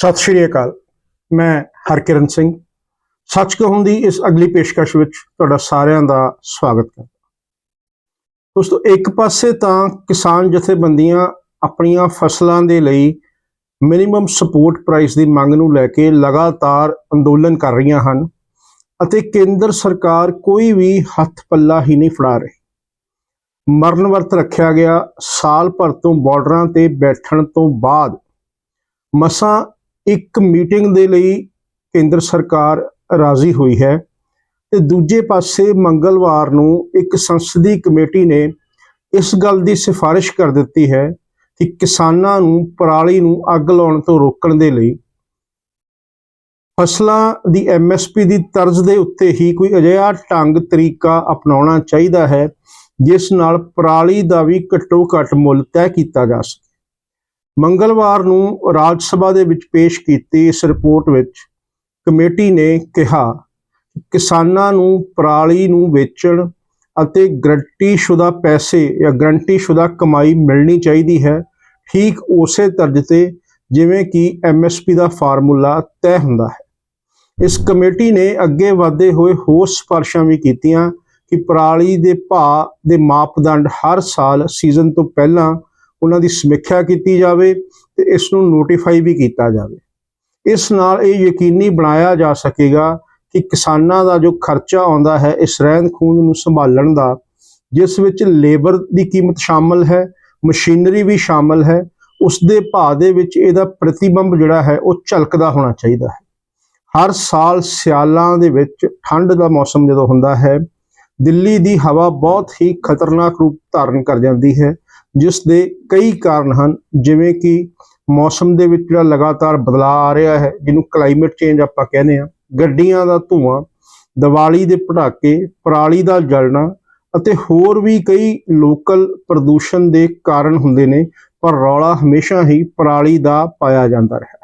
ਸਤਿ ਸ਼੍ਰੀ ਅਕਾਲ। ਮੈਂ ਹਰਕਿਰਨ ਸਿੰਘ। ਸੱਚ ਕਹੂੰ ਦੀ ਇਸ ਅਗਲੀ ਪੇਸ਼ਕਸ਼ ਵਿੱਚ ਤੁਹਾਡਾ ਸਾਰਿਆਂ ਦਾ ਸਵਾਗਤ ਕਰਦਾ ਦੋਸਤੋ, ਇੱਕ ਪਾਸੇ ਤਾਂ ਕਿਸਾਨ ਜਥੇਬੰਦੀਆਂ ਆਪਣੀਆਂ ਫਸਲਾਂ ਦੇ ਲਈ ਮਿਨੀਮਮ ਸਪੋਰਟ ਪ੍ਰਾਈਸ ਦੀ ਮੰਗ ਨੂੰ ਲੈ ਕੇ ਲਗਾਤਾਰ ਅੰਦੋਲਨ ਕਰ ਰਹੀਆਂ ਹਨ ਅਤੇ ਕੇਂਦਰ ਸਰਕਾਰ ਕੋਈ ਵੀ ਹੱਥ ਪੱਲਾ ਹੀ ਨਹੀਂ ਫੜਾ ਰਹੀ। ਮਰਨ ਵਰਤ ਰੱਖਿਆ ਗਿਆ, ਸਾਲ ਭਰ ਤੋਂ ਬਾਰਡਰਾਂ ਤੇ ਬੈਠਣ ਤੋਂ ਬਾਅਦ ਮਸਾਂ ਇੱਕ ਮੀਟਿੰਗ ਦੇ ਲਈ ਕੇਂਦਰ ਸਰਕਾਰ ਰਾਜ਼ੀ ਹੋਈ ਹੈ ਤੇ ਦੂਜੇ ਪਾਸੇ ਮੰਗਲਵਾਰ ਨੂੰ ਇੱਕ ਸੰਸਦੀ ਕਮੇਟੀ ਨੇ ਇਸ ਗੱਲ ਦੀ ਸਿਫਾਰਿਸ਼ ਕਰ ਦਿੱਤੀ ਹੈ ਕਿ ਕਿਸਾਨਾਂ ਨੂੰ ਪਰਾਲੀ ਨੂੰ ਅੱਗ ਲਾਉਣ ਤੋਂ ਰੋਕਣ ਦੇ ਲਈ ਫਸਲਾਂ ਦੀ ਐਮਐਸਪੀ ਦੀ ਤਰਜ਼ ਦੇ ਉੱਤੇ ਹੀ ਕੋਈ ਅਜਿਹਾ ਢੰਗ ਤਰੀਕਾ ਅਪਣਾਉਣਾ ਚਾਹੀਦਾ ਹੈ ਜਿਸ ਨਾਲ ਪਰਾਲੀ ਦਾ ਵੀ ਘੱਟੋ ਘੱਟ ਮੁੱਲ ਤੈਅ ਕੀਤਾ ਜਾ ਸਕੇ। ਮੰਗਲਵਾਰ ਨੂੰ ਰਾਜ ਸਭਾ ਦੇ ਵਿੱਚ ਪੇਸ਼ ਕੀਤੀ ਇਸ ਰਿਪੋਰਟ ਵਿੱਚ ਕਮੇਟੀ ਨੇ ਕਿਹਾ, ਕਿਸਾਨਾਂ ਨੂੰ ਪਰਾਲੀ ਨੂੰ ਵੇਚਣ ਅਤੇ ਗਰੰਟੀਸ਼ੁਦਾ ਪੈਸੇ ਜਾਂ ਗਰੰਟੀਸ਼ੁਦਾ ਕਮਾਈ ਮਿਲਣੀ ਚਾਹੀਦੀ ਹੈ। ਠੀਕ ਉਸੇ ਤਰਜ ਤੇ ਜਿਵੇਂ ਕਿ ਐਮਐਸਪੀ ਦਾ ਫਾਰਮੂਲਾ ਤੈਅ ਹੁੰਦਾ ਹੈ। ਇਸ ਕਮੇਟੀ ਨੇ ਅੱਗੇ ਵਧਦੇ ਹੋਏ ਹੋਰ ਸਿਫਾਰਸ਼ਾਂ ਵੀ ਕੀਤੀਆਂ ਕਿ ਪਰਾਲੀ ਦੇ ਭਾਅ ਦੇ ਮਾਪਦੰਡ ਹਰ ਸਾਲ ਸੀਜ਼ਨ ਤੋਂ ਪਹਿਲਾਂ ਉਹਨਾਂ ਦੀ ਸਮੀਖਿਆ ਕੀਤੀ ਜਾਵੇ ਤੇ ਇਸ ਨੂੰ ਨੋਟੀਫਾਈ ਵੀ ਕੀਤਾ ਜਾਵੇ। ਇਸ ਨਾਲ ਇਹ ਯਕੀਨੀ ਬਣਾਇਆ ਜਾ ਸਕੇਗਾ ਕਿ ਕਿਸਾਨਾਂ ਦਾ ਜੋ ਖਰਚਾ ਆਉਂਦਾ ਹੈ, ਇਸ ਰਹਿੰਦ ਖੂੰਹਦ ਨੂੰ ਸੰਭਾਲਣ ਦਾ, ਜਿਸ ਵਿੱਚ ਲੇਬਰ ਦੀ ਕੀਮਤ ਸ਼ਾਮਲ ਹੈ ਮਸ਼ੀਨਰੀ ਵੀ ਸ਼ਾਮਲ ਹੈ ਉਸ ਦੇ ਭਾਅ ਦੇ ਵਿੱਚ ਇਹਦਾ ਪ੍ਰਤੀਬਿੰਬ ਜਿਹੜਾ ਹੈ, ਉਹ ਝਲਕਦਾ ਹੋਣਾ ਚਾਹੀਦਾ ਹੈ। ਹਰ ਸਾਲ ਸਿਆਲਾਂ ਦੇ ਵਿੱਚ ਠੰਡ ਦਾ ਮੌਸਮ ਜਦੋਂ ਹੁੰਦਾ ਹੈ, ਦਿੱਲੀ ਦੀ ਹਵਾ ਬਹੁਤ ਹੀ ਖਤਰਨਾਕ ਰੂਪ ਧਾਰਨ ਕਰ ਜਾਂਦੀ ਹੈ। ਜਿਸ ਦੇ ਕਈ ਕਾਰਨ ਹਨ, ਜਿਵੇਂ ਕਿ ਮੌਸਮ ਦੇ ਵਿੱਚ ਜਿਹੜਾ ਲਗਾਤਾਰ ਬਦਲਾਅ ਆ ਰਿਹਾ ਹੈ, ਜਿਹਨੂੰ ਕਲਾਈਮੇਟ ਚੇਂਜ ਆਪਾਂ ਕਹਿੰਦੇ ਆ ਗੱਡੀਆਂ ਦਾ ਧੂਆਂ, ਦੀਵਾਲੀ ਦੇ ਪਟਾਕੇ, ਪਰਾਲੀ ਦਾ ਜਲਣਾ ਅਤੇ ਹੋਰ ਵੀ ਕਈ ਲੋਕਲ ਪ੍ਰਦੂਸ਼ਣ ਦੇ ਕਾਰਨ ਹੁੰਦੇ ਨੇ, ਪਰ ਰੌਲਾ ਹਮੇਸ਼ਾ ਹੀ ਪਰਾਲੀ ਦਾ ਪਾਇਆ ਜਾਂਦਾ ਰਿਹਾ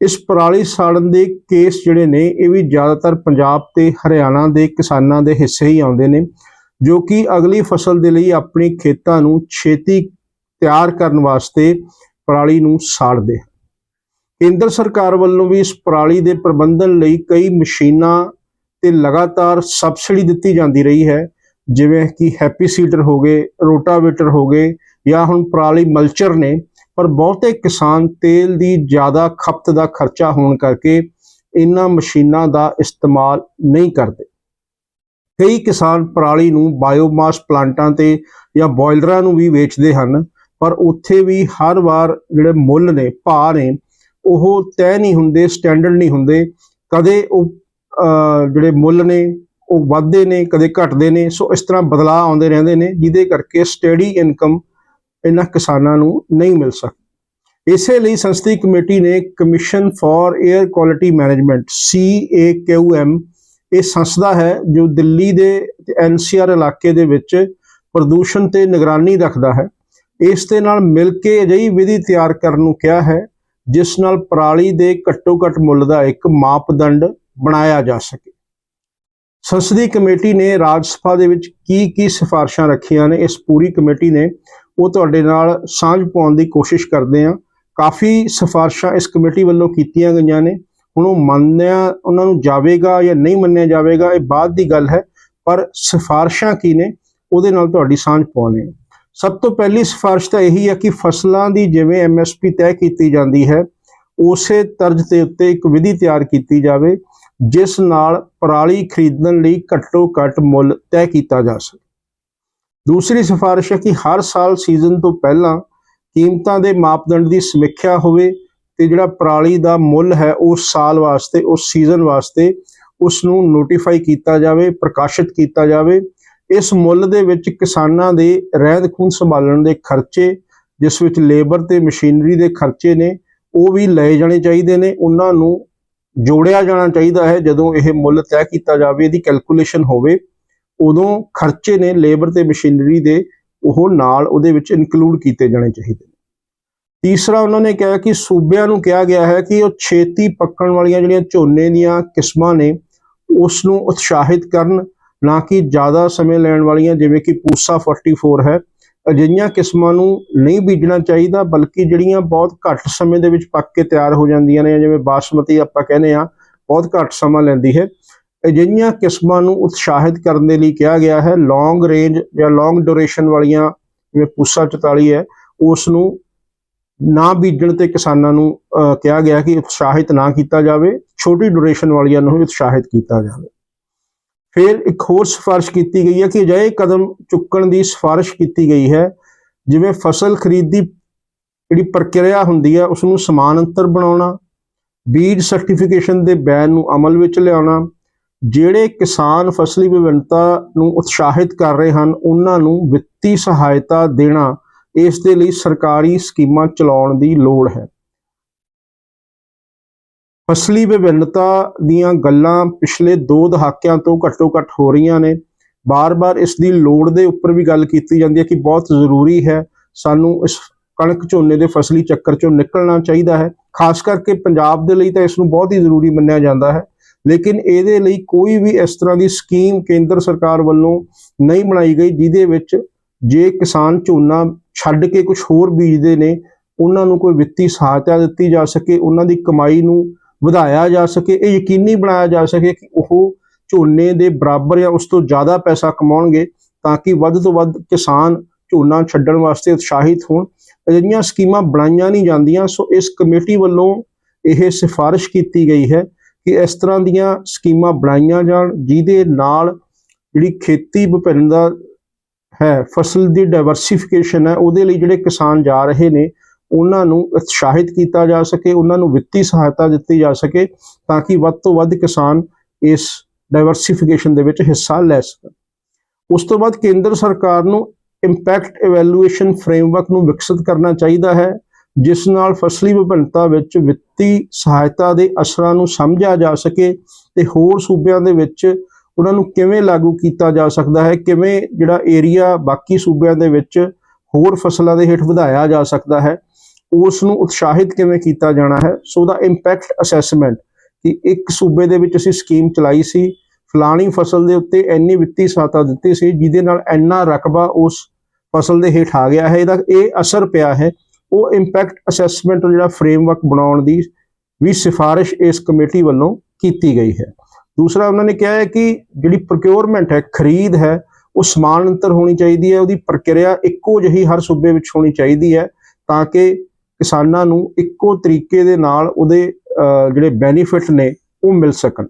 ਇਸ ਪਰਾਲੀ ਸਾੜਨ ਦੇ ਕੇਸ ਜਿਹੜੇ ਨੇ, ਇਹ ਵੀ ਜ਼ਿਆਦਾਤਰ ਪੰਜਾਬ ਤੇ ਹਰਿਆਣਾ ਦੇ ਕਿਸਾਨਾਂ ਦੇ ਹਿੱਸੇ ਹੀ ਆਉਂਦੇ ਨੇ। ਜੋ ਕਿ ਅਗਲੀ ਫਸਲ ਦੇ ਲਈ ਆਪਣੀ ਖੇਤਾਂ ਨੂੰ ਛੇਤੀ ਤਿਆਰ ਕਰਨ ਵਾਸਤੇ ਪਰਾਲੀ ਨੂੰ ਸਾੜਦੇ ਹਨ। ਕੇਂਦਰ ਸਰਕਾਰ ਵੱਲੋਂ ਵੀ ਇਸ ਪਰਾਲੀ ਦੇ ਪ੍ਰਬੰਧਨ ਲਈ ਕਈ ਮਸ਼ੀਨਾਂ ਤੇ ਲਗਾਤਾਰ ਸਬਸਿਡੀ ਦਿੱਤੀ ਜਾਂਦੀ ਰਹੀ ਹੈ, ਜਿਵੇਂ ਕਿ ਹੈਪੀ ਸੀਡਰ ਹੋ ਗਏ, ਰੋਟਾਵੇਟਰ ਹੋ ਗਏ ਜਾਂ ਹੁਣ ਪਰਾਲੀ ਮਲਚਰ ਨੇ, ਪਰ ਬਹੁਤੇ ਕਿਸਾਨ ਤੇਲ ਦੀ ਜ਼ਿਆਦਾ ਖਪਤ ਦਾ ਖਰਚਾ ਹੋਣ ਕਰਕੇ ਇਹਨਾਂ ਮਸ਼ੀਨਾਂ ਦਾ ਇਸਤੇਮਾਲ ਨਹੀਂ ਕਰਦੇ। ਕਈ ਕਿਸਾਨ ਪਰਾਲੀ ਨੂੰ ਬਾਇਓਮਾਸ ਪਲਾਂਟਾਂ ਤੇ ਜਾਂ ਬੋਇਲਰਾਂ ਨੂੰ ਵੀ ਵੇਚਦੇ ਹਨ, ਪਰ ਉੱਥੇ ਵੀ ਹਰ ਵਾਰ ਜਿਹੜੇ ਮੁੱਲ ਨੇ, ਭਾਅ ਨੇ, ਉਹ ਤੈਅ ਨਹੀਂ ਹੁੰਦੇ ਸਟੈਂਡਰਡ ਨਹੀਂ ਹੁੰਦੇ। ਕਦੇ ਉਹ ਜਿਹੜੇ ਮੁੱਲ ਨੇ, ਉਹ ਵੱਧਦੇ ਨੇ, ਕਦੇ ਘਟਦੇ ਨੇ। ਸੋ ਇਸ ਤਰ੍ਹਾਂ ਬਦਲਾਅ ਆਉਂਦੇ ਰਹਿੰਦੇ ਨੇ, ਜਿਹਦੇ ਕਰਕੇ ਸਟੇਡੀ ਇਨਕਮ ਇਹਨਾਂ ਕਿਸਾਨਾਂ ਨੂੰ ਨਹੀਂ ਮਿਲ ਸਕਦੀ ਇਸੇ ਲਈ ਸੰਸਦੀ ਕਮੇਟੀ ਨੇ commission for air quality management CAQM ਇਹ ਸੰਸਥਾ ਹੈ ਜੋ ਦਿੱਲੀ ਦੇ ਐਨਸੀਆਰ ਇਲਾਕੇ ਦੇ ਵਿੱਚ ਪ੍ਰਦੂਸ਼ਣ ਤੇ ਨਿਗਰਾਨੀ ਰੱਖਦਾ ਹੈ। ਇਸ ਦੇ ਨਾਲ ਮਿਲ ਕੇ ਅਜਿਹੀ ਵਿਧੀ ਤਿਆਰ ਕਰਨ ਨੂੰ ਕਿਹਾ ਹੈ, ਜਿਸ ਨਾਲ ਪਰਾਲੀ ਦੇ ਘੱਟੋ ਘੱਟ ਮੁੱਲ ਦਾ ਇੱਕ ਮਾਪਦੰਡ ਬਣਾਇਆ ਜਾ ਸਕੇ। ਸੰਸਦੀ ਕਮੇਟੀ ਨੇ ਰਾਜ ਸਭਾ ਦੇ ਵਿੱਚ ਕੀ ਕੀ ਸਿਫਾਰਸ਼ਾਂ ਰੱਖੀਆਂ ਨੇ, ਇਸ ਪੂਰੀ ਕਮੇਟੀ ਨੇ ਉਹ ਤੁਹਾਡੇ ਨਾਲ ਸਾਂਝ ਪਾਉਣ ਦੀ ਕੋਸ਼ਿਸ਼ ਕਰਦੇ ਹਾਂ। ਕਾਫੀ ਸਿਫਾਰਸ਼ਾਂ ਇਸ ਕਮੇਟੀ ਵੱਲੋਂ ਕੀਤੀਆਂ ਗਈਆਂ ਨੇ। ਹੁਣ ਉਹ ਮੰਨਿਆ, ਉਹਨਾਂ ਨੂੰ ਜਾਵੇਗਾ ਜਾਂ ਨਹੀਂ ਮੰਨਿਆ ਜਾਵੇਗਾ, ਇਹ ਬਾਅਦ ਦੀ ਗੱਲ ਹੈ, ਪਰ ਸਿਫਾਰਸ਼ਾਂ ਕੀ ਨੇ, ਉਹਦੇ ਨਾਲ ਤੁਹਾਡੀ ਸਾਂਝ ਪਾਉਣੇ ਸਭ ਤੋਂ ਪਹਿਲੀ ਸਿਫਾਰਿਸ਼ ਤਾਂ ਇਹੀ ਹੈ ਕਿ ਫਸਲਾਂ ਦੀ ਜਿਵੇਂ ਐਮਐਸਪੀ ਤੈਅ ਕੀਤੀ ਜਾਂਦੀ ਹੈ, ਉਸੇ ਤਰਜ਼ ਦੇ ਉੱਤੇ ਇੱਕ ਵਿਧੀ ਤਿਆਰ ਕੀਤੀ ਜਾਵੇ, ਜਿਸ ਨਾਲ ਪਰਾਲੀ ਖਰੀਦਣ ਲਈ ਘੱਟੋ ਘੱਟ ਮੁੱਲ ਤੈਅ ਕੀਤਾ ਜਾ ਸਕੇ। ਦੂਸਰੀ ਸਿਫਾਰਿਸ਼ ਹੈ ਕਿ ਹਰ ਸਾਲ ਸੀਜ਼ਨ ਤੋਂ ਪਹਿਲਾਂ ਕੀਮਤਾਂ ਦੇ ਮਾਪਦੰਡ ਦੀ ਸਮੀਖਿਆ ਹੋਵੇ ਤੇ ਜਿਹੜਾ ਪਰਾਲੀ ਦਾ ਮੁੱਲ ਹੈ ਉਸ ਸਾਲ ਵਾਸਤੇ ਉਸ ਸੀਜ਼ਨ ਵਾਸਤੇ ਉਸ ਨੂੰ ਨੋਟੀਫਾਈ ਕੀਤਾ ਜਾਵੇ, ਪ੍ਰਕਾਸ਼ਿਤ ਕੀਤਾ ਜਾਵੇ। ਇਸ ਮੁੱਲ ਦੇ ਵਿੱਚ ਕਿਸਾਨਾਂ ਦੇ ਰਹਿੰਦ ਖੂੰਹਦ ਸੰਭਾਲਣ ਦੇ ਖਰਚੇ, ਜਿਸ ਵਿੱਚ ਲੇਬਰ ਤੇ ਮਸ਼ੀਨਰੀ ਦੇ ਖਰਚੇ ਨੇ, ਉਹ ਵੀ ਲਏ ਜਾਣੇ ਚਾਹੀਦੇ ਨੇ। ਉਹਨਾਂ ਨੂੰ ਜੋੜਿਆ ਜਾਣਾ ਚਾਹੀਦਾ ਹੈ। ਜਦੋਂ ਇਹ ਮੁੱਲ ਤੈਅ ਕੀਤਾ ਜਾਵੇ, ਇਹਦੀ ਕੈਲਕੂਲੇਸ਼ਨ ਹੋਵੇ, ਉਦੋਂ ਖਰਚੇ ਨੇ ਲੇਬਰ ਤੇ ਮਸ਼ੀਨਰੀ ਦੇ ਉਹ ਨਾਲ ਉਹਦੇ ਵਿੱਚ ਇਨਕਲੂਡ ਕੀਤੇ ਜਾਣੇ ਚਾਹੀਦੇ ਨੇ। ਤੀਸਰਾ ਉਹਨਾਂ ਨੇ ਕਿਹਾ ਕਿ ਸੂਬਿਆਂ ਨੂੰ ਕਿਹਾ ਗਿਆ ਹੈ ਕਿ ਉਹ ਛੇਤੀ ਪੱਕਣ ਵਾਲੀਆਂ ਜਿਹੜੀਆਂ ਝੋਨੇ ਦੀਆਂ ਕਿਸਮਾਂ ਨੇ ਉਸ ਨੂੰ ਉਤਸ਼ਾਹਿਤ ਕਰਨ, ਨਾ ਕਿ ਜ਼ਿਆਦਾ ਸਮੇਂ ਲੈਣ ਵਾਲੀਆਂ, ਜਿਵੇਂ ਕਿ ਪੂਸਾ 44 ਹੈ, ਅਜਿਹੀਆਂ ਕਿਸਮਾਂ ਨੂੰ ਨਹੀਂ ਬੀਜਣਾ ਚਾਹੀਦਾ, ਬਲਕਿ ਜਿਹੜੀਆਂ ਬਹੁਤ ਘੱਟ ਸਮੇਂ ਦੇ ਵਿੱਚ ਪੱਕ ਕੇ ਤਿਆਰ ਹੋ ਜਾਂਦੀਆਂ ਨੇ, ਜਿਵੇਂ ਬਾਸਮਤੀ ਆਪਾਂ ਕਹਿੰਦੇ ਆ ਬਹੁਤ ਘੱਟ ਸਮਾਂ ਲੈਂਦੀ ਹੈ। ਅਜਿਹੀਆਂ ਕਿਸਮਾਂ ਨੂੰ ਉਤਸ਼ਾਹਿਤ ਕਰਨ ਦੇ ਲਈ ਕਿਹਾ ਗਿਆ ਹੈ ਲੌਂਗ ਰੇਂਜ ਜਾਂ ਲੌਂਗ ਡਿਊਰੇਸ਼ਨ ਵਾਲੀਆਂ, ਜਿਵੇਂ ਪੂਸਾ 44 ਹੈ ਉਸ ਨੂੰ ਨਾ ਬੀਜਣ ਤੇ ਕਿਸਾਨਾਂ ਨੂੰ ਕਿਹਾ ਗਿਆ ਕਿ ਉਤਸ਼ਾਹਿਤ ਨਾ ਕੀਤਾ ਜਾਵੇ, ਛੋਟੀ ਡਿਊਰੇਸ਼ਨ ਵਾਲੀਆਂ ਨੂੰ ਹੀ ਉਤਸ਼ਾਹਿਤ ਕੀਤਾ ਜਾਵੇ। ਫਿਰ ਇੱਕ ਹੋਰ ਸਿਫਾਰਿਸ਼ ਕੀਤੀ ਗਈ ਹੈ ਕਿ ਅਜਿਹੇ ਕਦਮ ਚੁੱਕਣ ਦੀ ਸਿਫਾਰਿਸ਼ ਕੀਤੀ ਗਈ ਹੈ, ਜਿਵੇਂ ਫਸਲ ਖਰੀਦ ਦੀ ਜਿਹੜੀ ਪ੍ਰਕਿਰਿਆ ਹੁੰਦੀ ਹੈ ਉਸ ਨੂੰ ਅੰਤਰ ਬਣਾਉਣਾ, ਬੀਜ ਸਰਟੀਫਿਕੇਸ਼ਨ ਦੇ ਬੈਨ ਨੂੰ ਅਮਲ ਵਿੱਚ ਲਿਆਉਣਾ, ਜਿਹੜੇ ਕਿਸਾਨ ਫਸਲੀ ਵਿਭਿੰਨਤਾ ਨੂੰ ਉਤਸ਼ਾਹਿਤ ਕਰ ਰਹੇ ਹਨ, ਉਹਨਾਂ ਨੂੰ ਵਿੱਤੀ ਸਹਾਇਤਾ ਦੇਣਾ ਇਸ ਦੇ ਲਈ ਸਰਕਾਰੀ ਸਕੀਮਾਂ ਚਲਾਉਣ ਦੀ ਲੋੜ ਹੈ। ਫਸਲੀ ਵਿਭਿੰਨਤਾ ਦੀਆਂ ਗੱਲਾਂ ਪਿਛਲੇ 2 ਦਹਾਕਿਆਂ ਤੋਂ ਘੱਟੋ ਘੱਟ ਹੋ ਰਹੀਆਂ ਨੇ। ਬਾਰ-ਬਾਰ ਇਸ ਦੀ ਲੋੜ ਦੇ ਉੱਪਰ ਵੀ ਗੱਲ ਕੀਤੀ ਜਾਂਦੀ ਹੈ ਕਿ ਬਹੁਤ ਜ਼ਰੂਰੀ ਹੈ ਸਾਨੂੰ ਇਸ ਕਣਕ ਝੋਨੇ ਦੇ ਫਸਲੀ ਚੱਕਰ ਚੋਂ ਨਿਕਲਣਾ ਚਾਹੀਦਾ ਹੈ। ਖਾਸ ਕਰਕੇ ਪੰਜਾਬ ਦੇ ਲਈ ਤਾਂ ਇਸ ਨੂੰ ਬਹੁਤ ਹੀ ਜ਼ਰੂਰੀ ਮੰਨਿਆ ਜਾਂਦਾ ਹੈ। ਲੇਕਿਨ ਇਹਦੇ ਲਈ ਕੋਈ ਵੀ ਇਸ ਤਰ੍ਹਾਂ ਦੀ ਸਕੀਮ ਕੇਂਦਰ ਸਰਕਾਰ ਵੱਲੋਂ ਨਹੀਂ ਬਣਾਈ ਗਈ, ਜਿਹਦੇ ਵਿੱਚ ਜੇ ਕਿਸਾਨ ਝੋਨਾ ਛੱਡ ਕੇ ਕੁਝ ਹੋਰ ਬੀਜਦੇ ਨੇ, ਉਹਨਾਂ ਨੂੰ ਕੋਈ ਵਿੱਤੀ ਸਹਾਇਤਾ ਦਿੱਤੀ ਜਾ ਸਕੇ, ਉਹਨਾਂ ਦੀ ਕਮਾਈ ਨੂੰ ਵਧਾਇਆ ਜਾ ਸਕੇ, ਇਹ ਯਕੀਨੀ ਬਣਾਇਆ ਜਾ ਸਕੇ ਕਿ ਉਹ ਝੋਨੇ ਦੇ ਬਰਾਬਰ ਜਾਂ ਉਸ ਤੋਂ ਜ਼ਿਆਦਾ ਪੈਸਾ ਕਮਾਉਣਗੇ ਤਾਂ ਕਿ ਵੱਧ ਤੋਂ ਵੱਧ ਕਿਸਾਨ ਝੋਨਾ ਛੱਡਣ ਵਾਸਤੇ ਉਤਸ਼ਾਹਿਤ ਹੋਣ। ਅਜਿਹੀਆਂ ਸਕੀਮਾਂ ਬਣਾਈਆਂ ਨਹੀਂ ਜਾਂਦੀਆਂ, ਸੋ ਇਸ ਕਮੇਟੀ ਵੱਲੋਂ ਇਹ ਸਿਫਾਰਿਸ਼ ਕੀਤੀ ਗਈ ਹੈ ਕਿ ਇਸ ਤਰ੍ਹਾਂ ਦੀਆਂ ਸਕੀਮਾਂ ਬਣਾਈਆਂ ਜਾਣ, ਜਿਹਦੇ ਨਾਲ ਜਿਹੜੀ ਖੇਤੀ ਵਿਭਿੰਨਤਾ ਹੈ, ਫਸਲ ਦੀ ਡਾਈਵਰਸਿਫਿਕੇਸ਼ਨ ਹੈ, ਉਹਦੇ ਲਈ ਜਿਹੜੇ ਕਿਸਾਨ ਜਾ ਰਹੇ ਨੇ, ਉਹਨਾਂ ਨੂੰ ਉਤਸ਼ਾਹਿਤ ਕੀਤਾ ਜਾ ਸਕੇ, ਉਹਨਾਂ ਨੂੰ ਵਿੱਤੀ ਸਹਾਇਤਾ ਦਿੱਤੀ ਜਾ ਸਕੇ, ਤਾਂ ਕਿ ਵੱਧ ਤੋਂ ਵੱਧ ਕਿਸਾਨ ਇਸ ਡਾਈਵਰਸਿਫਿਕੇਸ਼ਨ ਦੇ ਵਿੱਚ ਹਿੱਸਾ ਲੈ ਸਕਣ। ਉਸ ਤੋਂ ਬਾਅਦ ਕੇਂਦਰ ਸਰਕਾਰ ਨੂੰ ਇੰਪੈਕਟ ਇਵੈਲੂਏਸ਼ਨ ਫਰੇਮਵਰਕ ਨੂੰ ਵਿਕਸਿਤ ਕਰਨਾ ਚਾਹੀਦਾ ਹੈ, ਜਿਸ ਨਾਲ ਫਸਲੀ ਵਿਭਿੰਨਤਾ ਵਿੱਚ ਵਿੱਤੀ ਸਹਾਇਤਾ ਦੇ ਅਸਰਾਂ ਨੂੰ ਸਮਝਿਆ ਜਾ ਸਕੇ ਤੇ ਹੋਰ ਸੂਬਿਆਂ ਦੇ ਵਿੱਚ ਉਹਨਾਂ ਨੂੰ ਕਿਵੇਂ ਲਾਗੂ ਕੀਤਾ ਜਾ ਸਕਦਾ ਹੈ, ਕਿਵੇਂ ਜਿਹੜਾ ਏਰੀਆ ਬਾਕੀ ਸੂਬਿਆਂ ਦੇ ਵਿੱਚ ਹੋਰ ਫਸਲਾਂ ਦੇ ਹੇਠ ਵਧਾਇਆ ਜਾ ਸਕਦਾ ਹੈ, ਉਸ ਨੂੰ ਉਤਸ਼ਾਹਿਤ ਕਿਵੇਂ ਕੀਤਾ ਜਾਣਾ ਹੈ ਸੋ ਦਾ ਇੰਪੈਕਟ ਅਸੈਸਮੈਂਟ ਕਿ ਇੱਕ ਸੂਬੇ ਦੇ ਵਿੱਚ ਅਸੀਂ ਸਕੀਮ ਚਲਾਈ ਸੀ, ਫਲਾਣੀ ਫਸਲ ਦੇ ਉੱਤੇ ਇੰਨੀ ਵਿੱਤੀ ਸਹਾਇਤਾ ਦਿੱਤੀ ਸੀ, ਜਿਹਦੇ ਨਾਲ ਇੰਨਾ ਰਕਬਾ ਉਸ ਫਸਲ ਦੇ ਹੇਠ ਆ ਗਿਆ ਹੈ, ਇਹਦਾ ਇਹ ਅਸਰ ਪਿਆ ਹੈ, ਉਹ ਇੰਪੈਕਟ ਅਸੈਸਮੈਂਟ ਜਿਹੜਾ ਫਰੇਮਵਰਕ ਬਣਾਉਣ ਦੀ ਵੀ ਸਿਫਾਰਿਸ਼ ਇਸ ਕਮੇਟੀ ਵੱਲੋਂ ਕੀਤੀ ਗਈ ਹੈ। ਦੂਸਰਾ ਉਹਨਾਂ ਨੇ ਕਿਹਾ ਹੈ ਕਿ ਜਿਹੜੀ ਪ੍ਰੋਕਿਉਰਮੈਂਟ ਹੈ, ਖਰੀਦ ਹੈ, ਉਹ ਸਮਾਨ ਅੰਤਰ ਹੋਣੀ ਚਾਹੀਦੀ ਹੈ, ਉਹਦੀ ਪ੍ਰਕਿਰਿਆ ਇੱਕੋ ਜਿਹੀ ਹਰ ਸੂਬੇ ਵਿੱਚ ਹੋਣੀ ਚਾਹੀਦੀ ਹੈ ਤਾਂ ਕਿ ਕਿਸਾਨਾਂ ਨੂੰ ਇੱਕੋ ਤਰੀਕੇ ਦੇ ਨਾਲ ਉਹਦੇ ਜਿਹੜੇ ਬੈਨੀਫਿਟ ਨੇ, ਉਹ ਮਿਲ ਸਕਣ।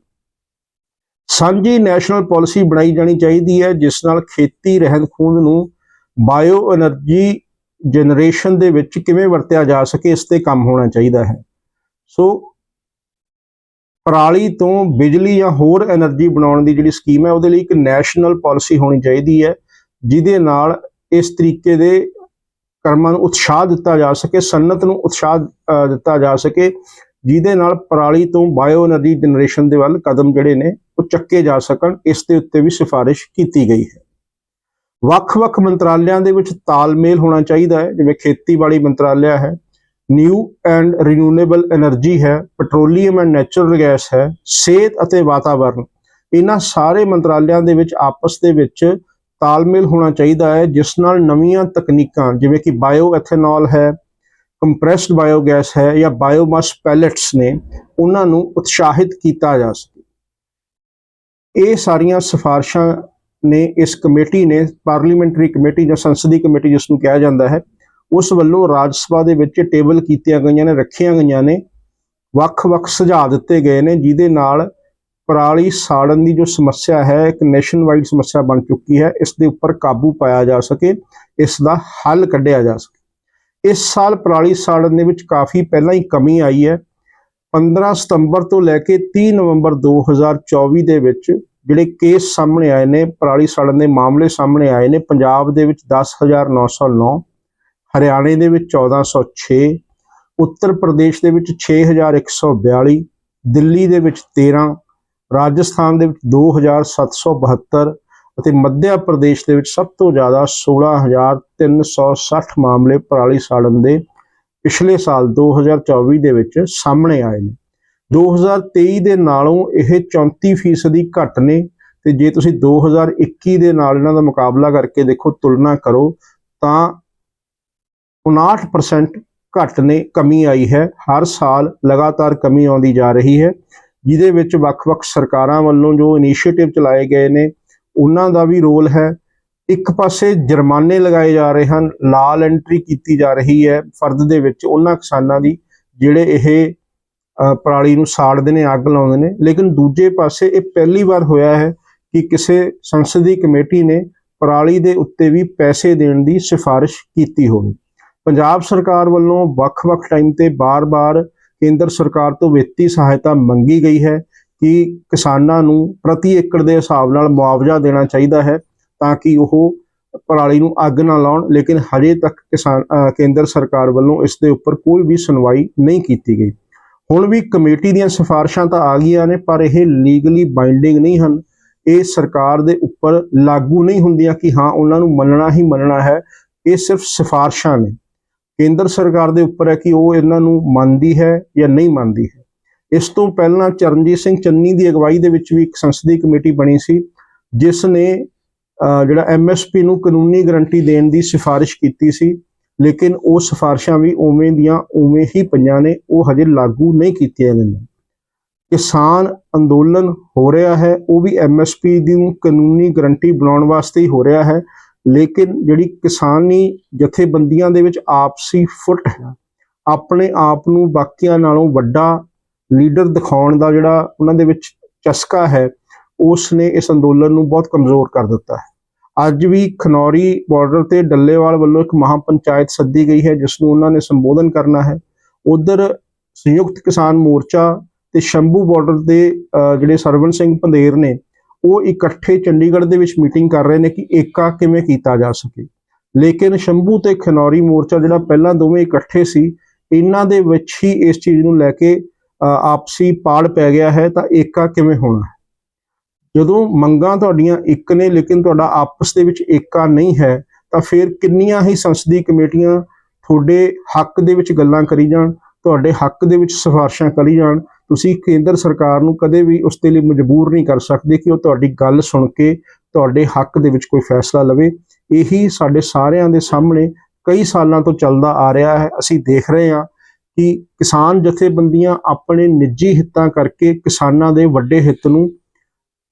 ਸਾਂਝੀ ਨੈਸ਼ਨਲ ਪਾਲਿਸੀ ਬਣਾਈ ਜਾਣੀ ਚਾਹੀਦੀ ਹੈ, ਜਿਸ ਨਾਲ ਖੇਤੀ, ਰਹਿੰਦ ਖੂੰਦ ਨੂੰ ਬਾਇਓ એનર્ਜੀ ਜਨਰੇਸ਼ਨ ਦੇ ਵਿੱਚ ਕਿਵੇਂ ਵਰਤਿਆ ਜਾ ਸਕੇ, ਇਸ ਤੇ ਕੰਮ ਹੋਣਾ ਚਾਹੀਦਾ ਹੈ। ਸੋ ਪਰਾਲੀ ਤੋਂ ਬਿਜਲੀ ਜਾਂ ਹੋਰ એનર્ਜੀ ਬਣਾਉਣ ਦੀ ਜਿਹੜੀ ਸਕੀਮ ਹੈ, ਉਹਦੇ ਲਈ ਇੱਕ ਨੈਸ਼ਨਲ ਪਾਲਿਸੀ ਹੋਣੀ ਚਾਹੀਦੀ ਹੈ, ਜਿਹਦੇ ਨਾਲ ਇਸ ਤਰੀਕੇ ਦੇ ਕਰਮਾਂ ਨੂੰ ਉਤਸ਼ਾਹ ਦਿੱਤਾ ਜਾ ਸਕੇ ਸਨਅਤ ਨੂੰ ਉਤਸ਼ਾਹ ਦਿੱਤਾ ਜਾ ਸਕੇ, ਜਿਹਦੇ ਨਾਲ ਪਰਾਲੀ ਤੋਂ ਬਾਇਓ એનર્ਜੀ ਜਨਰੇਸ਼ਨ ਦੇ ਵੱਲ ਕਦਮ ਜਿਹੜੇ ਨੇ, ਉਹ ਚੱਕੇ ਜਾ ਸਕਣ, ਇਸ ਦੇ ਉੱਤੇ ਵੀ ਸਿਫਾਰਿਸ਼ ਕੀਤੀ ਗਈ ਹੈ। ਵੱਖ-ਵੱਖ ਮੰਤਰਾਲਿਆਂ ਦੇ ਵਿੱਚ ਤਾਲਮੇਲ ਹੋਣਾ ਚਾਹੀਦਾ ਹੈ, ਜਿਵੇਂ ਖੇਤੀਬਾੜੀ ਮੰਤਰਾਲਿਆ ਹੈ ਨਿਊ ਐਂਡ ਰੀਨਿਊਏਬਲ એનર્ਜੀ ਹੈ, ਪੈਟਰੋਲੀਅਮ ਐਂਡ ਨੈਚੁਰਲ ਗੈਸ ਹੈ, ਸਿਹਤ ਅਤੇ ਵਾਤਾਵਰਨ। ਇਹਨਾਂ ਸਾਰੇ ਮੰਤਰਾਲਿਆਂ ਦੇ ਵਿੱਚ ਆਪਸ ਦੇ ਵਿੱਚ ਤਾਲਮੇਲ ਹੋਣਾ ਚਾਹੀਦਾ ਹੈ, ਜਿਸ ਨਾਲ ਨਵੀਆਂ ਤਕਨੀਕਾਂ, ਜਿਵੇਂ ਕਿ ਬਾਇਓ ਐਥੇਨੋਲ ਹੈ, ਕੰਪਰੈਸਡ ਬਾਇਓ ਗੈਸ ਹੈ ਜਾਂ ਬਾਇਓਮਾਸ ਪੈਲੇਟਸ ਨੇ, ਉਹਨਾਂ ਨੂੰ ਉਤਸ਼ਾਹਿਤ ਕੀਤਾ ਜਾ ਸਕੇ। ਇਹ ਸਾਰੀਆਂ ਸਿਫਾਰਸ਼ਾਂ ਨੇ ਇਸ ਕਮੇਟੀ ਨੇ, ਪਾਰਲੀਮੈਂਟਰੀ ਕਮੇਟੀ ਜਾਂ ਸੰਸਦੀ ਕਮੇਟੀ, ਜਿਸ ਨੂੰ ਕਿਹਾ ਜਾਂਦਾ ਹੈ ਉਸ ਵੱਲੋਂ ਰਾਜ ਸਭਾ ਦੇ ਵਿੱਚ ਟੇਬਲ ਕੀਤੀਆਂ ਗਈਆਂ ਨੇ, ਰੱਖੀਆਂ ਗਈਆਂ ਨੇ ਵੱਖ-ਵੱਖ ਸੁਝਾਅ ਦਿੱਤੇ ਗਏ ਨੇ, ਜਿਹਦੇ ਨਾਲ ਪਰਾਲੀ ਸਾੜਨ ਦੀ ਜੋ ਸਮੱਸਿਆ ਹੈ, ਇੱਕ ਨੈਸ਼ਨ ਵਾਈਡ ਸਮੱਸਿਆ ਬਣ ਚੁੱਕੀ ਹੈ, ਇਸ ਦੇ ਉੱਪਰ ਕਾਬੂ ਪਾਇਆ ਜਾ ਸਕੇ, ਇਸ ਦਾ ਹੱਲ ਕੱਢਿਆ ਜਾ ਸਕੇ। ਇਸ ਸਾਲ ਪਰਾਲੀ ਸਾੜਨ ਦੇ ਵਿੱਚ ਕਾਫੀ ਪਹਿਲਾਂ ਹੀ ਕਮੀ ਆਈ ਹੈ। 15 ਸਤੰਬਰ ਤੋਂ ਲੈ ਕੇ 30 ਨਵੰਬਰ 2024 ਦੇ ਵਿੱਚ ਜਿਹੜੇ ਕੇਸ ਸਾਹਮਣੇ ਆਏ ਨੇ, ਪਰਾਲੀ ਸਾੜਨ ਦੇ ਮਾਮਲੇ ਸਾਹਮਣੇ ਆਏ ਨੇ, ਪੰਜਾਬ ਦੇ ਵਿੱਚ 10909 ਹਰਿਆਣੇ ਦੇ ਵਿੱਚ 1406 ਉੱਤਰ ਪ੍ਰਦੇਸ਼ ਦੇ ਵਿੱਚ 6142 ਦਿੱਲੀ ਦੇ ਵਿੱਚ 13 ਰਾਜਸਥਾਨ ਦੇ ਵਿੱਚ 2772 ਅਤੇ ਮੱਧ ਪ੍ਰਦੇਸ਼ ਦੇ ਵਿੱਚ ਸਭ ਤੋਂ ਜ਼ਿਆਦਾ 16360 ਮਾਮਲੇ ਪਰਾਲੀ ਸਾੜਨ ਦੇ ਪਿਛਲੇ ਸਾਲ 2024 ਦੇ ਵਿੱਚ ਸਾਹਮਣੇ ਆਏ ਨੇ। 2023 ਦੇ ਨਾਲੋਂ ਇਹ 34% ਘੱਟ ਨੇ ਤੇ ਜੇ ਤੁਸੀਂ 2021 ਦੇ ਨਾਲ ਇਹਨਾਂ ਦਾ ਮੁਕਾਬਲਾ ਕਰਕੇ ਦੇਖੋ, ਤੁਲਨਾ ਕਰੋ, ਤਾਂ 59% ਘੱਟ ਨੇ, ਕਮੀ ਆਈ ਹੈ। ਹਰ ਸਾਲ ਲਗਾਤਾਰ ਕਮੀ ਆਉਂਦੀ ਜਾ ਰਹੀ ਹੈ, ਜਿਹਦੇ ਵਿੱਚ ਵੱਖ-ਵੱਖ ਸਰਕਾਰਾਂ ਵੱਲੋਂ ਜੋ ਇਨੀਸ਼ੀਏਟਿਵ ਚਲਾਏ ਗਏ ਨੇ, ਉਹਨਾਂ ਦਾ ਵੀ ਰੋਲ ਹੈ। ਇੱਕ ਪਾਸੇ ਜੁਰਮਾਨੇ ਲਗਾਏ ਜਾ ਰਹੇ ਹਨ ਲਾਲ ਐਂਟਰੀ ਕੀਤੀ ਜਾ ਰਹੀ ਹੈ ਫਰਦ ਦੇ ਵਿੱਚ। ਉਹਨਾਂ ਕਿਸਾਨਾਂ ਦੀ ਜਿਹੜੇ ਇਹ ਪਰਾਲੀ ਨੂੰ ਸਾੜਦੇ ਨੇ, ਅੱਗ ਲਾਉਂਦੇ ਨੇ। ਲੇਕਿਨ ਦੂਜੇ ਪਾਸੇ ਇਹ ਪਹਿਲੀ ਵਾਰ ਹੋਇਆ ਹੈ ਕਿ ਕਿਸੇ ਸੰਸਦੀ ਕਮੇਟੀ ਨੇ ਪਰਾਲੀ ਦੇ ਉੱਤੇ ਵੀ ਪੈਸੇ ਦੇਣ ਦੀ ਸਿਫਾਰਿਸ਼ ਕੀਤੀ ਹੋਵੇ। ਪੰਜਾਬ ਸਰਕਾਰ ਵੱਲੋਂ ਵੱਖ-ਵੱਖ ਟਾਈਮ ਤੇ ਬਾਰ-ਬਾਰ ਕੇਂਦਰ ਸਰਕਾਰ ਤੋਂ ਵਿੱਤੀ ਸਹਾਇਤਾ ਮੰਗੀ ਗਈ ਹੈ ਕਿ ਕਿਸਾਨਾਂ ਨੂੰ ਪ੍ਰਤੀ ਏਕੜ ਦੇ ਹਿਸਾਬ ਨਾਲ ਮੁਆਵਜ਼ਾ ਦੇਣਾ ਚਾਹੀਦਾ ਹੈ ਤਾਂ ਕਿ ਉਹ ਪਰਾਲੀ ਨੂੰ ਅੱਗ ਨਾ ਲਾਉਣ, ਲੇਕਿਨ ਹਜੇ ਤੱਕ ਕਿਸਾਨ ਕੇਂਦਰ ਸਰਕਾਰ ਵੱਲੋਂ ਇਸ ਦੇ ਉੱਪਰ ਕੋਈ ਵੀ ਸੁਣਵਾਈ ਨਹੀਂ ਕੀਤੀ ਗਈ। ਹੁਣ ਵੀ ਕਮੇਟੀ ਦੀਆਂ ਸਿਫਾਰਿਸ਼ਾਂ ਤਾਂ ਆ ਗਈਆਂ ਨੇ, ਪਰ ਇਹ ਲੀਗਲੀ ਬਾਈਂਡਿੰਗ ਨਹੀਂ ਹਨ। ਇਹ ਸਰਕਾਰ ਦੇ ਉੱਪਰ ਲਾਗੂ ਨਹੀਂ ਹੁੰਦੀਆਂ ਕਿ ਹਾਂ, ਉਹਨਾਂ ਨੂੰ ਮੰਨਣਾ ਹੀ ਮੰਨਣਾ ਹੈ। ਇਹ ਸਿਰਫ ਸਿਫਾਰਿਸ਼ਾਂ ਨੇ। ਕੇਂਦਰ ਸਰਕਾਰ ਦੇ ਉੱਪਰ ਹੈ ਕਿ ਉਹ ਇਹਨਾਂ ਨੂੰ ਮੰਨਦੀ ਹੈ ਜਾਂ ਨਹੀਂ ਮੰਨਦੀ ਹੈ। ਇਸ ਤੋਂ ਪਹਿਲਾਂ ਚਰਨਜੀਤ ਸਿੰਘ ਚੰਨੀ ਦੀ ਅਗਵਾਈ ਦੇ ਵਿੱਚ ਵੀ ਇੱਕ ਸੰਸਦੀ ਕਮੇਟੀ ਬਣੀ ਸੀ ਜਿਸ ਨੇ ਅਹ, ਜਿਹੜਾ ਐਮਐਸਪੀ ਨੂੰ ਕਾਨੂੰਨੀ ਗਰੰਟੀ ਦੇਣ ਦੀ ਸਿਫਾਰਿਸ਼ ਕੀਤੀ ਸੀ ਲੇਕਿਨ ਉਹ ਸਿਫਾਰਿਸ਼ਾਂ ਵੀ ਉਵੇਂ ਦੀਆਂ ਉਵੇਂ ਹੀ ਪਈਆਂ ਨੇ ਉਹ ਹਜੇ ਲਾਗੂ ਨਹੀਂ ਕੀਤੀਆਂ ਗਈਆਂ। ਕਿਸਾਨ ਅੰਦੋਲਨ ਹੋ ਰਿਹਾ ਹੈ ਉਹ ਵੀ ਐਮਐਸਪੀ ਦੀ ਕਾਨੂੰਨੀ ਗਰੰਟੀ ਬਣਾਉਣ ਵਾਸਤੇ ਹੀ ਹੋ ਰਿਹਾ ਹੈ ਲੇਕਿਨ ਜਿਹੜੀ ਕਿਸਾਨੀ ਜਥੇਬੰਦੀਆਂ ਦੇ ਵਿੱਚ ਆਪਸੀ ਫੁੱਟ ਹੈ, ਆਪਣੇ ਆਪ ਨੂੰ ਬਾਕੀਆਂ ਨਾਲੋਂ ਵੱਡਾ ਲੀਡਰ ਦਿਖਾਉਣ ਦਾ ਜਿਹੜਾ ਉਹਨਾਂ ਦੇ ਵਿੱਚ ਚਸਕਾ ਹੈ ਉਸ ਨੇ ਇਸ ਅੰਦੋਲਨ ਨੂੰ ਬਹੁਤ ਕਮਜ਼ੋਰ ਕਰ ਦਿੱਤਾ ਹੈ। ਅੱਜ ਵੀ ਖਨੌਰੀ ਬਾਰਡਰ ਤੇ ਡੱਲੇਵਾਲ ਵੱਲੋਂ ਇੱਕ ਮਹਾ ਪੰਚਾਇਤ ਸੱਦੀ ਗਈ ਹੈ, ਜਿਸ ਨੂੰ ਉਹਨਾਂ ਨੇ ਸੰਬੋਧਨ ਕਰਨਾ ਹੈ। ਉਧਰ ਸੰਯੁਕਤ ਕਿਸਾਨ ਮੋਰਚਾ ਤੇ ਸ਼ੰਭੂ ਬਾਰਡਰ ਦੇ ਜਿਹੜੇ ਸਰਵਨ ਸਿੰਘ ਪੰਦੇਰ ਨੇ ਉਹ ਇਕੱਠੇ ਚੰਡੀਗੜ੍ਹ ਦੇ ਵਿੱਚ ਮੀਟਿੰਗ ਕਰ ਰਹੇ ਨੇ ਕਿ ਏਕਾ ਕਿਵੇਂ ਕੀਤਾ ਜਾ ਸਕੇ। ਲੇਕਿਨ ਸ਼ੰਭੂ ਤੇ ਖਨੌਰੀ ਮੋਰਚਾ ਜਿਹੜਾ ਪਹਿਲਾਂ ਦੋਵੇਂ ਇਕੱਠੇ ਸੀ, ਇਹਨਾਂ ਦੇ ਵਿੱਚ ਹੀ ਇਸ ਚੀਜ਼ ਨੂੰ ਲੈ ਕੇ ਆਪਸੀ ਪਾੜ ਪੈ ਗਿਆ ਹੈ ਤਾਂ ਏਕਾ ਕਿਵੇਂ ਹੋਣਾ ਹੈ? ਜਦੋਂ ਮੰਗਾਂ ਤੁਹਾਡੀਆਂ ਇੱਕ ਨੇ ਲੇਕਿਨ ਤੁਹਾਡਾ ਆਪਸ ਦੇ ਵਿੱਚ ਏਕਾ ਨਹੀਂ ਹੈ, ਤਾਂ ਫਿਰ ਕਿੰਨੀਆਂ ਹੀ ਸੰਸਦੀ ਕਮੇਟੀਆਂ ਤੁਹਾਡੇ ਹੱਕ ਦੇ ਵਿੱਚ ਗੱਲਾਂ ਕਰੀ ਜਾਣ, ਤੁਹਾਡੇ ਹੱਕ ਦੇ ਵਿੱਚ ਸਿਫਾਰਸ਼ਾਂ ਕਰੀ ਜਾਣ ਤੁਸੀਂ ਕੇਂਦਰ ਸਰਕਾਰ ਨੂੰ ਕਦੇ ਵੀ ਉਸ ਦੇ ਲਈ ਮਜਬੂਰ ਨਹੀਂ ਕਰ ਸਕਦੇ ਕਿ ਉਹ ਤੁਹਾਡੀ ਗੱਲ ਸੁਣ ਕੇ ਤੁਹਾਡੇ ਹੱਕ ਦੇ ਵਿੱਚ ਕੋਈ ਫੈਸਲਾ ਲਵੇ। ਇਹੀ ਸਾਡੇ ਸਾਰਿਆਂ ਦੇ ਸਾਹਮਣੇ ਕਈ ਸਾਲਾਂ ਤੋਂ ਚੱਲਦਾ ਆ ਰਿਹਾ ਹੈ। ਅਸੀਂ ਦੇਖ ਰਹੇ ਹਾਂ ਕਿ ਕਿਸਾਨ ਜਥੇਬੰਦੀਆਂ ਆਪਣੇ ਨਿੱਜੀ ਹਿੱਤਾਂ ਕਰਕੇ ਕਿਸਾਨਾਂ ਦੇ ਵੱਡੇ ਹਿੱਤ ਨੂੰ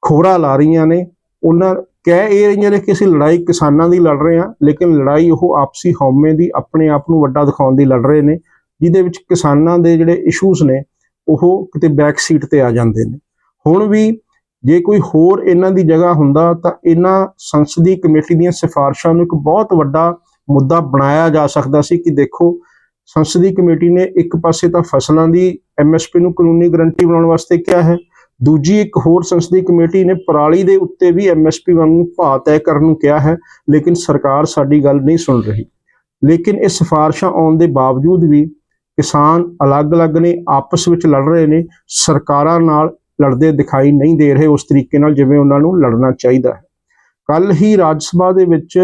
ਖੋਰਾ ਲਾ ਰਹੀਆਂ ਨੇ। ਉਹਨਾਂ ਕਹਿ ਇਹ ਰਹੀਆਂ ਨੇ ਕਿ ਅਸੀਂ ਲੜਾਈ ਕਿਸਾਨਾਂ ਦੀ ਲੜ ਰਹੇ ਹਾਂ, ਲੇਕਿਨ ਲੜਾਈ ਉਹ ਆਪਸੀ ਹਉਮੈ ਦੀ, ਆਪਣੇ ਆਪ ਨੂੰ ਵੱਡਾ ਦਿਖਾਉਣ ਦੀ ਲੜ ਰਹੇ ਨੇ, ਜਿਹਦੇ ਵਿੱਚ ਕਿਸਾਨਾਂ ਦੇ ਜਿਹੜੇ ਇਸ਼ੂਜ਼ ਨੇ ਉਹ ਕਿਤੇ ਬੈਕ ਸੀਟ ਤੇ ਆ ਜਾਂਦੇ ਨੇ। ਹੁਣ ਵੀ ਜੇ ਕੋਈ ਹੋਰ ਇਹਨਾਂ ਦੀ ਜਗ੍ਹਾ ਹੁੰਦਾ ਤਾਂ ਇਹਨਾਂ ਸੰਸਦੀ ਕਮੇਟੀ ਦੀਆਂ ਸਿਫਾਰਸ਼ਾਂ ਨੂੰ ਇੱਕ ਬਹੁਤ ਵੱਡਾ ਮੁੱਦਾ ਬਣਾਇਆ ਜਾ ਸਕਦਾ ਸੀ ਕਿ ਦੇਖੋ, ਸੰਸਦੀ ਕਮੇਟੀ ਨੇ ਇੱਕ ਪਾਸੇ ਤਾਂ ਫਸਲਾਂ ਦੀ ਐਮਐਸਪੀ ਨੂੰ ਕਾਨੂੰਨੀ ਗਰੰਟੀ ਬਣਾਉਣ ਵਾਸਤੇ ਕਿਹਾ ਹੈ, ਦੂਜੀ ਇੱਕ ਹੋਰ ਸੰਸਦੀ ਕਮੇਟੀ ਨੇ ਪਰਾਲੀ ਦੇ ਉੱਤੇ ਵੀ ਐਮਐਸਪੀ ਵਾਂਗੂ ਭਾਅ ਤੈਅ ਕਰਨ ਨੂੰ ਕਿਹਾ ਹੈ, ਲੇਕਿਨ ਸਰਕਾਰ ਸਾਡੀ ਗੱਲ ਨਹੀਂ ਸੁਣ ਰਹੀ। ਲੇਕਿਨ ਇਹ ਸਿਫਾਰਸ਼ਾਂ ਆਉਣ ਦੇ ਬਾਵਜੂਦ ਵੀ ਕਿਸਾਨ ਅਲੱਗ-ਅਲੱਗ ਨੇ, ਆਪਸ ਵਿੱਚ ਲੜ ਰਹੇ ਨੇ, ਸਰਕਾਰਾਂ ਨਾਲ ਲੜਦੇ ਦਿਖਾਈ ਨਹੀਂ ਦੇ ਰਹੇ ਉਸ ਤਰੀਕੇ ਨਾਲ ਜਿਵੇਂ ਉਹਨਾਂ ਨੂੰ ਲੜਨਾ ਚਾਹੀਦਾ ਹੈ। ਕੱਲ ਹੀ ਰਾਜ ਸਭਾ ਦੇ ਵਿੱਚ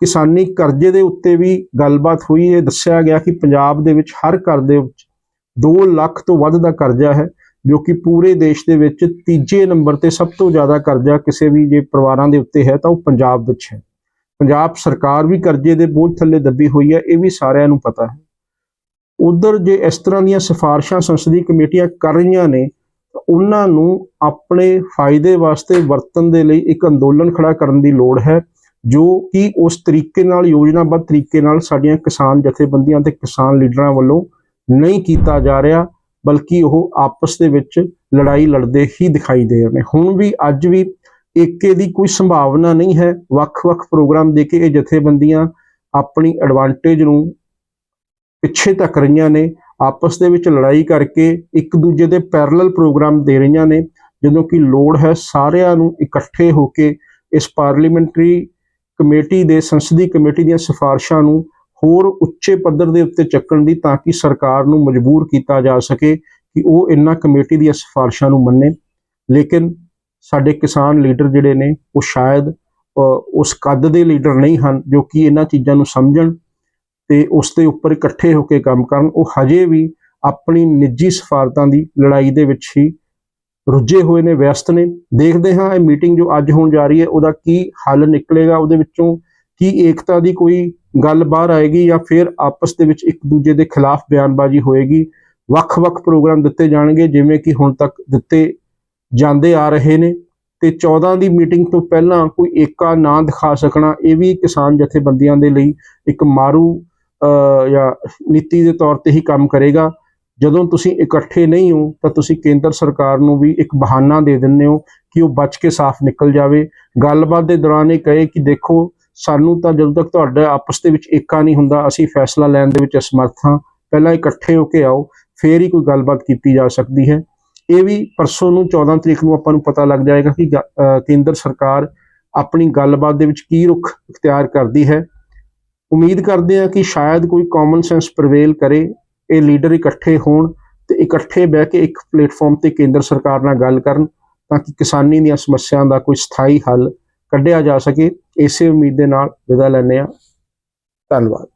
ਕਿਸਾਨੀ ਕਰਜ਼ੇ ਦੇ ਉੱਤੇ ਵੀ ਗੱਲਬਾਤ ਹੋਈ। ਹੈ ਦੱਸਿਆ ਗਿਆ ਕਿ ਪੰਜਾਬ ਦੇ ਵਿੱਚ ਹਰ ਘਰ ਦੇ ਵਿੱਚ 2 ਲੱਖ ਤੋਂ ਵੱਧ ਦਾ ਕਰਜ਼ਾ ਹੈ, ਜੋ ਕਿ ਪੂਰੇ ਦੇਸ਼ ਦੇ ਵਿੱਚ ਤੀਜੇ ਨੰਬਰ ਤੇ ਸਭ ਤੋਂ ਜ਼ਿਆਦਾ ਕਰਜ਼ਾ ਕਿਸੇ ਵੀ ਜੇ ਪਰਿਵਾਰਾਂ ਦੇ ਉੱਤੇ ਹੈ ਤਾਂ ਉਹ ਪੰਜਾਬ ਵਿੱਚ ਹੈ। ਪੰਜਾਬ ਸਰਕਾਰ ਵੀ ਕਰਜ਼ੇ ਦੇ ਬੋਝ ਥੱਲੇ ਦੱਬੀ ਹੋਈ ਹੈ, ਇਹ ਵੀ ਸਾਰਿਆਂ ਨੂੰ ਪਤਾ ਹੈ। ਉਧਰ ਜੇ ਇਸ ਤਰ੍ਹਾਂ ਦੀਆਂ ਸਿਫਾਰਸ਼ਾਂ ਸੰਸਦੀ ਕਮੇਟੀਆਂ ਕਰ ਰਹੀਆਂ ਨੇ, ਤਾਂ ਉਹਨਾਂ ਨੂੰ ਆਪਣੇ ਫਾਇਦੇ ਵਾਸਤੇ ਵਰਤਣ ਦੇ ਲਈ ਇੱਕ ਅੰਦੋਲਨ ਖੜਾ ਕਰਨ ਦੀ ਲੋੜ ਹੈ, ਜੋ ਕਿ ਉਸ ਤਰੀਕੇ ਨਾਲ, ਯੋਜਨਾਬੱਧ ਤਰੀਕੇ ਨਾਲ ਸਾਡੀਆਂ ਕਿਸਾਨ ਜਥੇਬੰਦੀਆਂ ਤੇ ਕਿਸਾਨ ਲੀਡਰਾਂ ਵੱਲੋਂ ਨਹੀਂ ਕੀਤਾ ਜਾ ਰਿਹਾ, ਬਲਕਿ ਉਹ ਆਪਸ ਦੇ ਵਿੱਚ ਲੜਾਈ ਲੜਦੇ ਹੀ ਦਿਖਾਈ ਦੇ ਰਹੇ ਨੇ। ਹੁਣ ਵੀ, ਅੱਜ ਵੀ ਏਕੇ ਦੀ ਕੋਈ ਸੰਭਾਵਨਾ ਨਹੀਂ ਹੈ। ਵੱਖ-ਵੱਖ ਪ੍ਰੋਗਰਾਮ ਦੇ ਕੇ ਇਹ ਜਥੇਬੰਦੀਆਂ ਆਪਣੀ ਐਡਵਾਂਟੇਜ ਨੂੰ ਪਿੱਛੇ ਤੱਕ ਰਹੀਆਂ ਨੇ, ਆਪਸ ਦੇ ਵਿੱਚ ਲੜਾਈ ਕਰਕੇ ਇੱਕ ਦੂਜੇ ਦੇ ਪੈਰਲਲ ਪ੍ਰੋਗਰਾਮ ਦੇ ਰਹੀਆਂ ਨੇ, ਜਦੋਂ ਕਿ ਲੋੜ ਹੈ ਸਾਰਿਆਂ ਨੂੰ ਇਕੱਠੇ ਹੋ ਕੇ ਇਸ ਪਾਰਲੀਮੈਂਟਰੀ ਕਮੇਟੀ ਦੇ, ਸੰਸਦੀ ਕਮੇਟੀ ਦੀਆਂ ਸਿਫਾਰਸ਼ਾਂ ਨੂੰ ਹੋਰ ਉੱਚੇ ਪੱਧਰ ਦੇ ਉੱਤੇ ਚੱਕਣ ਦੀ ਤਾਂ ਕਿ ਸਰਕਾਰ ਨੂੰ ਮਜਬੂਰ ਕੀਤਾ ਜਾ ਸਕੇ ਕਿ ਉਹ ਇਹਨਾਂ ਕਮੇਟੀ ਦੀਆਂ ਸਿਫਾਰਸ਼ਾਂ ਨੂੰ ਮੰਨੇ। ਲੇਕਿਨ ਸਾਡੇ ਕਿਸਾਨ ਲੀਡਰ ਜਿਹੜੇ ਨੇ, ਉਹ ਸ਼ਾਇਦ ਉਸ ਕੱਦ ਦੇ ਲੀਡਰ ਨਹੀਂ ਹਨ ਜੋ ਕਿ ਇਹਨਾਂ ਚੀਜ਼ਾਂ ਨੂੰ ਸਮਝਣ ਤੇ ਉਸ ਦੇ ਉੱਪਰ ਇਕੱਠੇ ਹੋ ਕੇ ਕੰਮ ਕਰਨ, ਉਹ ਹਜੇ ਵੀ ਆਪਣੀ ਨਿੱਜੀ ਸਫਾਰਤਾਂ ਦੀ ਲੜਾਈ ਦੇ ਵਿੱਚ ਹੀ ਰੁੱਝੇ ਹੋਏ ਨੇ, ਵਿਅਸਤ ਨੇ। ਦੇਖਦੇ ਹਾਂ ਇਹ ਮੀਟਿੰਗ ਜੋ ਅੱਜ ਹੋਣ ਜਾ ਰਹੀ ਹੈ, ਉਹਦਾ ਕੀ ਹੱਲ ਨਿਕਲੇਗਾ, ਉਹਦੇ ਵਿੱਚੋਂ ਕੀ ਏਕਤਾ ਦੀ ਕੋਈ ਗੱਲ ਬਾਹਰ ਆਏਗੀ ਜਾਂ ਫਿਰ ਆਪਸ ਦੇ ਵਿੱਚ ਇੱਕ ਦੂਜੇ ਦੇ ਖਿਲਾਫ ਬਿਆਨਬਾਜ਼ੀ ਹੋਏਗੀ। ਵੱਖ-ਵੱਖ ਪ੍ਰੋਗਰਾਮ ਦਿੱਤੇ ਜਾਣਗੇ, ਜਿਵੇਂ ਕਿ ਹੁਣ ਤੱਕ ਦਿੱਤੇ ਜਾਂਦੇ ਆ ਰਹੇ ਨੇ। ਤੇ 14 ਦੀ ਮੀਟਿੰਗ ਤੋਂ ਪਹਿਲਾਂ ਕੋਈ ਏਕਾ ਨਾ ਦਿਖਾ ਸਕਣਾ, ਇਹ ਵੀ ਕਿਸਾਨ ਜਥੇਬੰਦੀਆਂ ਦੇ ਲਈ ਇੱਕ ਮਾਰੂ ਜਾਂ ਨੀਤੀ ਦੇ ਤੌਰ ਤੇ ਹੀ ਕੰਮ ਕਰੇਗਾ। ਜਦੋਂ ਤੁਸੀਂ ਇਕੱਠੇ ਨਹੀਂ ਹੋ, ਤਾਂ ਤੁਸੀਂ ਕੇਂਦਰ ਸਰਕਾਰ ਨੂੰ ਵੀ ਇੱਕ ਬਹਾਨਾ ਦੇ ਦਿੰਦੇ ਹੋ ਕਿ ਉਹ ਬਚ ਕੇ ਸਾਫ਼ ਨਿਕਲ ਜਾਵੇ। ਗੱਲਬਾਤ ਦੇ ਦੌਰਾਨ ਇਹ ਕਹੇ ਕਿ ਦੇਖੋ, ਸਾਨੂੰ ਤਾਂ ਜਦੋਂ ਤੱਕ ਤੁਹਾਡਾ ਆਪਸ ਦੇ ਵਿੱਚ ਏਕਾ ਨਹੀਂ ਹੁੰਦਾ, ਅਸੀਂ ਫੈਸਲਾ ਲੈਣ ਦੇ ਵਿੱਚ ਅਸਮਰਥ ਹਾਂ। ਪਹਿਲਾਂ ਇਕੱਠੇ ਹੋ ਕੇ ਆਓ, ਫੇਰ ਹੀ ਕੋਈ ਗੱਲਬਾਤ ਕੀਤੀ ਜਾ ਸਕਦੀ ਹੈ। ਇਹ ਵੀ ਪਰਸੋਂ ਨੂੰ 14 ਤਰੀਕ ਨੂੰ ਆਪਾਂ ਨੂੰ ਪਤਾ ਲੱਗ ਜਾਏਗਾ ਕਿ ਗ- ਕੇਂਦਰ ਸਰਕਾਰ ਆਪਣੀ ਗੱਲਬਾਤ ਦੇ ਵਿੱਚ ਕੀ ਰੁਖ ਇਖਤਿਆਰ ਕਰਦੀ ਹੈ। ਉਮੀਦ ਕਰਦੇ ਹਾਂ ਕਿ ਸ਼ਾਇਦ ਕੋਈ ਕਾਮਨ ਸੈਂਸ ਪ੍ਰਵੇਲ ਕਰੇ, ਇਹ ਲੀਡਰ ਇਕੱਠੇ ਹੋਣ ਤੇ ਇਕੱਠੇ ਬਹਿ ਕੇ ਇੱਕ ਪਲੇਟਫਾਰਮ ਤੇ ਕੇਂਦਰ ਸਰਕਾਰ ਨਾਲ ਗੱਲ ਕਰਨ ਤਾਂ ਕਿ ਕਿਸਾਨੀ ਦੀਆਂ ਸਮੱਸਿਆਵਾਂ ਦਾ ਕੋਈ ਸਥਾਈ ਹੱਲ ਕੱਢਿਆ ਜਾ ਸਕੇ। ਇਸੇ ਉਮੀਦ ਦੇ ਨਾਲ ਵਿਦਾ ਲੈਂਦੇ ਹਾਂ। ਧੰਨਵਾਦ।